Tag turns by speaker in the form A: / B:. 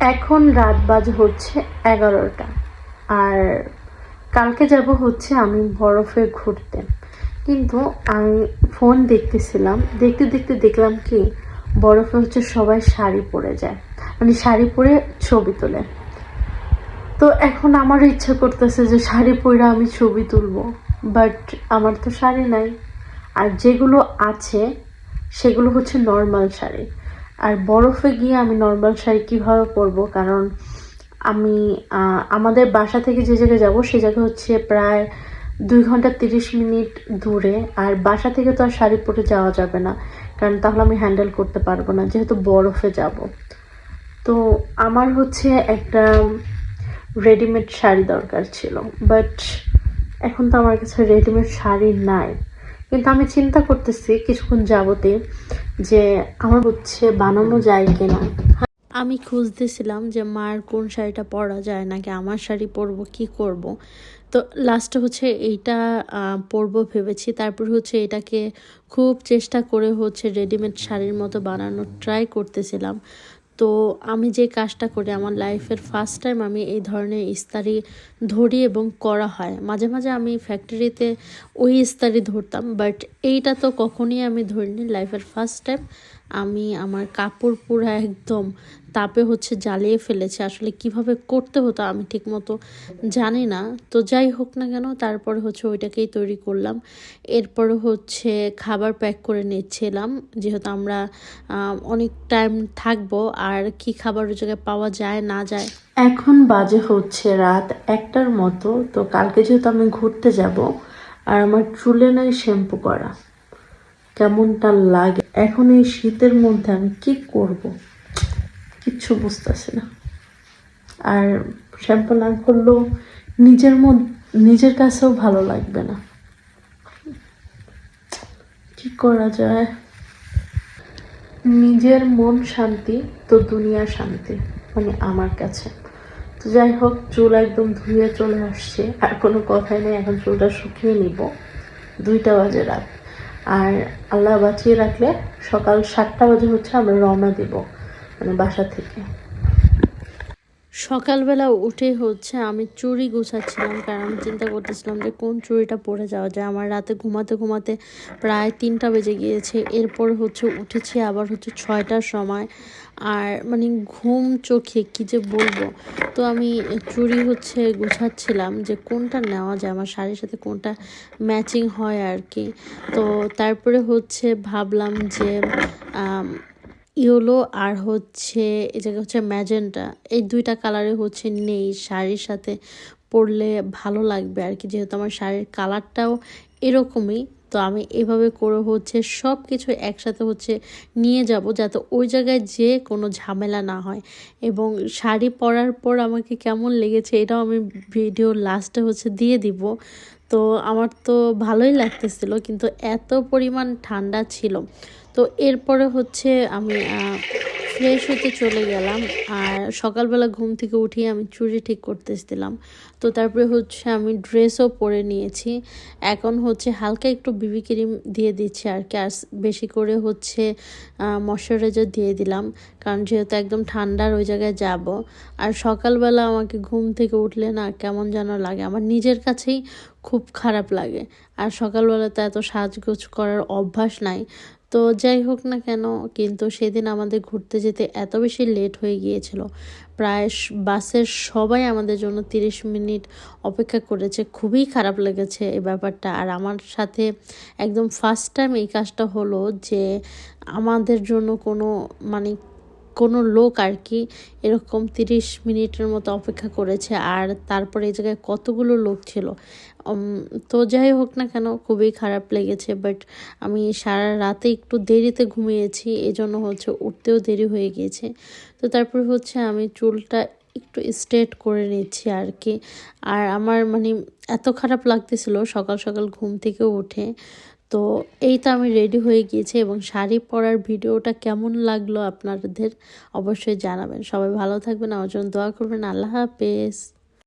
A: এখন রাত বাজে হচ্ছে এগারোটা। আর কালকে যাব হচ্ছে আমি বরফে ঘুরতে। কিন্তু আমি ফোন দেখতেছিলাম। দেখতে দেখতে দেখলাম কি, বরফে হচ্ছে সবাই শাড়ি পরে যায়। মানে শাড়ি পরে ছবি তোলে। তো এখন আমার ইচ্ছা করতেছে যে শাড়ি পরে আমি ছবি তুলবো। বাট আমার তো শাড়ি নাই। আর যেগুলো আছে, সেগুলো হচ্ছে নর্মাল শাড়ি। আর বরফে গিয়ে আমি নর্মাল শাড়ি কীভাবে পরবো? কারণ আমি আমাদের বাসা থেকে যে জায়গায় যাব, সে জায়গা হচ্ছে প্রায় দুই ঘণ্টা তিরিশ মিনিট দূরে। আর বাসা থেকে তো আর শাড়ি পরে যাওয়া যাবে না, কারণ তাহলে আমি হ্যান্ডেল করতে পারব না, যেহেতু বরফে যাব। তো আমার হচ্ছে একটা রেডিমেড শাড়ি দরকার ছিল বাট এখন তো আমার কাছে রেডিমেড শাড়ি নাই। কিন্তু আমি চিন্তা করতেছি কিছুক্ষণ যাবতে যে আমার হচ্ছে বানানো যায় কিনা। আমি খুঁজতেছিলাম যে মার কোন শাড়িটা পরা যায় নাকি আমার শাড়ি পরবো, কি করব। তো লাস্টে হচ্ছে এইটা পরবো ভেবেছি। তারপর হচ্ছে এটাকে খুব চেষ্টা করে হচ্ছে রেডিমেড শাড়ির মতো বানানোর ট্রাই করতেছিলাম। তো আমি যে কাজটা করি, আমার লাইফের ফার্স্ট টাইম আমি এই ধরনের ইস্তারি ধরি এবং করা হয়। মাঝে মাঝে আমি ফ্যাক্টরিতে ওই ইস্তারি ধরতাম বাট এইটা তো কখনই আমি ধরিনি লাইফের ফার্স্ট টাইম আমি আমার কাপড় পুরো একদম তাপে হচ্ছে জ্বালিয়ে ফেলেছে। আসলে কীভাবে করতে হতো আমি ঠিকমতো জানি না। তো যাই হোক না কেন, তারপরে হচ্ছে ওইটাকেই তৈরি করলাম। এরপরে হচ্ছে খাবার প্যাক করে নিচ্ছিলাম। যেহেতু আমরা অনেক টাইম থাকব, আর কি খাবার ওই জায়গায় পাওয়া যায়, না যায়। এখন বাজে হচ্ছে রাত একটার মতো। তো কালকে যেহেতু আমি ঘুরতে যাব, আর আমার চুলে নাই শ্যাম্পু করা। কেমনটা লাগে? এখন এই শীতের মধ্যে আমি কি করব? কিচ্ছু বুঝতেছি না। আর শ্যাম্পু না করলেও নিজের মধ্যে নিজের কাছেও ভালো লাগবে না। কি করা যায়? নিজের মন শান্তি, তো দুনিয়া শান্তি মানে আমার কাছে। তো যাই হোক, চুল একদম ধুয়ে চলে আসছে। আর কোনো কথাই নেই, এখন চুলটা শুকিয়ে নিব। দুইটা বাজে রাত। আর আল্লাহ বাঁচিয়ে রাখলে সকাল সাতটা বাজে হচ্ছে আমরা রওনা দিব মানে বাসা থেকে। সকালবেলা উঠে হচ্ছে আমি চুড়ি গুছাচ্ছিলাম, কারণ আমি চিন্তা করতেছিলাম যে কোন চুড়িটা পরে যাওয়া যায়। আমার রাতে ঘুমাতে ঘুমাতে প্রায় তিনটা বেজে গিয়েছে, এরপর হচ্ছে উঠেছি আবার হচ্ছে ছয়টার সময়। আর মানে ঘুম চোখে কি যে বলব? তো আমি চুড়ি হচ্ছে গুছাচ্ছিলাম যে কোনটা নেওয়া যায়, আমার শাড়ির সাথে কোনটা ম্যাচিং হয় আর কি। তো তারপরে হচ্ছে ভাবলাম যে ইয়েলো আর হচ্ছে জায়গায় হচ্ছে ম্যাজেন্টা। এই দুইটা কালারে হচ্ছে নেই। শাড়ির সাথে পরলে ভালো লাগবে আর কি, যেহেতু আমার শাড়ির কালারটাও এরকমই। তো আমি এভাবে করে হচ্ছে সব কিছু একসাথে হচ্ছে নিয়ে যাব, যাতে ওই জায়গায় যে কোনো ঝামেলা না হয়। এবং শাড়ি পরার পর আমাকে কেমন লেগেছে এটাও আমি ভিডিও লাস্টে হচ্ছে দিয়ে দিব। তো আমার তো ভালোই লাগতেছিল, কিন্তু এত পরিমাণ ঠান্ডা ছিল। তো এরপরে হচ্ছে আমি ফ্রেশ হতে চলে গেলাম। আর সকালবেলা ঘুম থেকে উঠিয়ে আমি চুড়ি ঠিক করতেছিলাম। তো তারপরে হচ্ছে আমি ড্রেসও পরে নিয়েছি। এখন হচ্ছে হালকা একটু বিবি ক্রিম দিয়ে দিচ্ছি আর কি। আর বেশি করে হচ্ছে ময়শ্চারাইজার দিয়ে দিলাম। কারণ যেহেতু একদম ঠান্ডার ওই জায়গায় যাব। আর সকালবেলা আমাকে ঘুম থেকে উঠলে না কেমন যেন লাগে। আমার নিজের কাছেই খুব খারাপ লাগে। আর সকালবেলা তো এত সাজগোজ করার অভ্যাস নাই। তো যাই হোক না কেন, কিন্তু সেদিন আমাদের ঘুরতে যেতে এত বেশি লেট হয়ে গিয়েছিল। প্রায় বাসের সবাই আমাদের জন্য তিরিশ মিনিট অপেক্ষা করেছে। খুবই খারাপ লেগেছে এই ব্যাপারটা। আর আমার সাথে একদম ফার্স্ট টাইম এই কাজটা হলো যে, আমাদের জন্য কোনো মানে কোনো লোক আর কি এরকম তিরিশ মিনিটের মতো অপেক্ষা করেছে। আর তারপরে এই জায়গায় কতগুলো লোক ছিল। তো যাই হোক না কেন খুবই খারাপ লেগেছে বাট আমি সারা রাতে একটু দেরিতে ঘুমিয়েছি এই জন্য হচ্ছে উঠতেও দেরি হয়ে গিয়েছে। তো তারপর হচ্ছে আমি চুলটা একটু স্ট্রেট করে নিচ্ছি আর কি। আর আমার মানে এত খারাপ লাগতেছিল সকাল সকাল ঘুম থেকে উঠে। তো এই তো আমি রেডি হয়ে গিয়েছি এবং শাড়ি পরার ভিডিওটা কেমন লাগল আপনাদের অবশ্যই জানাবেন। সবাই ভালো থাকবেন, আমার জন্য দোয়া করবেন। আল্লাহ হাফেজ।